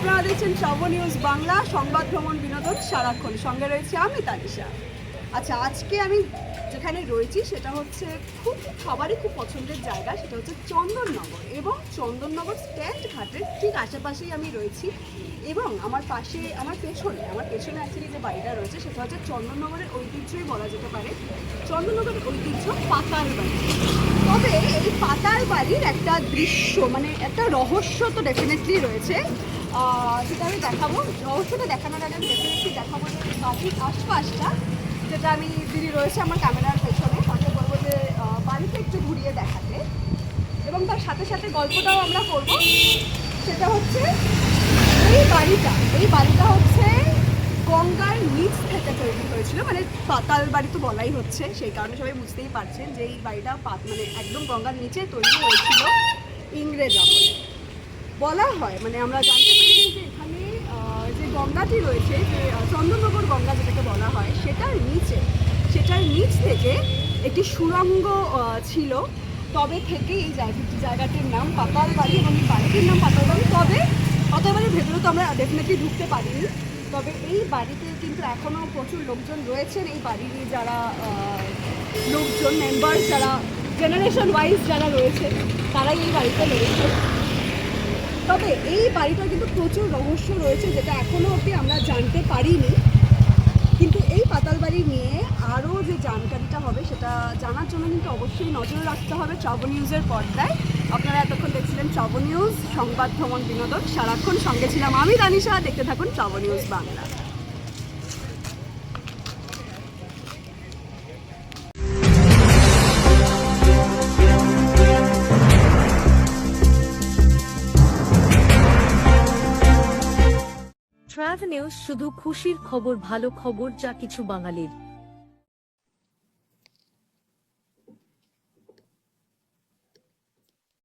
দেখছেন শ্রব নিউজ বাংলা, সংবাদ ভ্রমণ বিনোদন সারাক্ষণ। সঙ্গে রয়েছে আমি, তানিশা। আচ্ছা আজকে আমি যেখানে রয়েছি সেটা হচ্ছে খুব সবারই খুব পছন্দের জায়গা, সেটা হচ্ছে চন্দননগর এবং চন্দননগর স্ট্যান্ড ঘাটের ঠিক আশেপাশেই আমি রয়েছি এবং আমার পাশে, আমার পেছনে আমার পেছনে অ্যাকচুয়ালি যে বাড়িটা রয়েছে সেটা হচ্ছে চন্দননগরের ঐতিহ্যই বলা যেতে পারে। চন্দননগরের ঐতিহ্য পাতাল বাড়ি। তবে এই পাতাল বাড়ির একটা দৃশ্য মানে একটা রহস্য তো ডেফিনেটলি রয়েছে। সেটা আমি দেখাবো, রহস্যটা দেখানোর আগে আমি ডেফিনেটলি দেখাবো যে বাড়ির আশপাশটা যেটা আমি দিদি রয়েছে আমার ক্যামেরার পেছনে, তাকে বলব যে বাড়িতে একটু ঘুরিয়ে দেখাতে। এবং তার সাথে সাথে গল্পটাও আমরা করব। সেটা হচ্ছে, এই বাড়িটা এই বাড়িটা হচ্ছে গঙ্গার নিচ থেকে তৈরি হয়েছিল। মানে পাতাল বাড়ি তো বলাই হচ্ছে, সেই কারণে সবাই বুঝতেই পারছেন যে এই বাড়িটা মানে একদম গঙ্গার নিচে তৈরি হয়েছিল ইংরেজ আমলে। বলা হয় মানে আমরা জানতে পেরেছি যে এখানে যে গঙ্গাটি রয়েছে যে চন্দননগর গঙ্গা যেটাকে বলা হয় সেটার নিচে সেটার নিচ থেকে একটি সুড়ঙ্গ আহ, ছিল। তবে থেকে এই জায়গাটি জায়গাটির নাম পাতাল বাড়ি এবং এই বাড়িটির নাম পাতাল বাড়ি তবে পাতাল বাড়ির ভেতরে তো আমরা ডেফিনেটলি ঢুকতে পারিনি। তবে এই বাড়িতে কিন্তু এখনও প্রচুর লোকজন রয়েছেন। এই বাড়ির যারা লোকজন মেম্বার যারা জেনারেশন ওয়াইজ যারা রয়েছে তারাই এই বাড়িতে রয়েছে। তবে এই বাড়িটার কিন্তু প্রচুর রহস্য রয়েছে, যেটা এখনও অবধি আমরা জানতে পারিনি। কিন্তু এই পাতাল বাড়ি নিয়ে আরও যে জানকারিটা হবে, সেটা জানার জন্য কিন্তু অবশ্যই নজর রাখতে হবে চব নিউজের পর্দায়। আপনারা এতক্ষণ দেখছিলেন চব নিউজ, সংবাদ ভ্রমণ বিনোদন। সারাক্ষণ সঙ্গে ছিলাম আমি দানিশা দেখতে থাকুন চব নিউজ বাংলা। ট্রাভ নিউজ শুধু খুশির খবর ভালো খবর যা কিছু বাঙালির।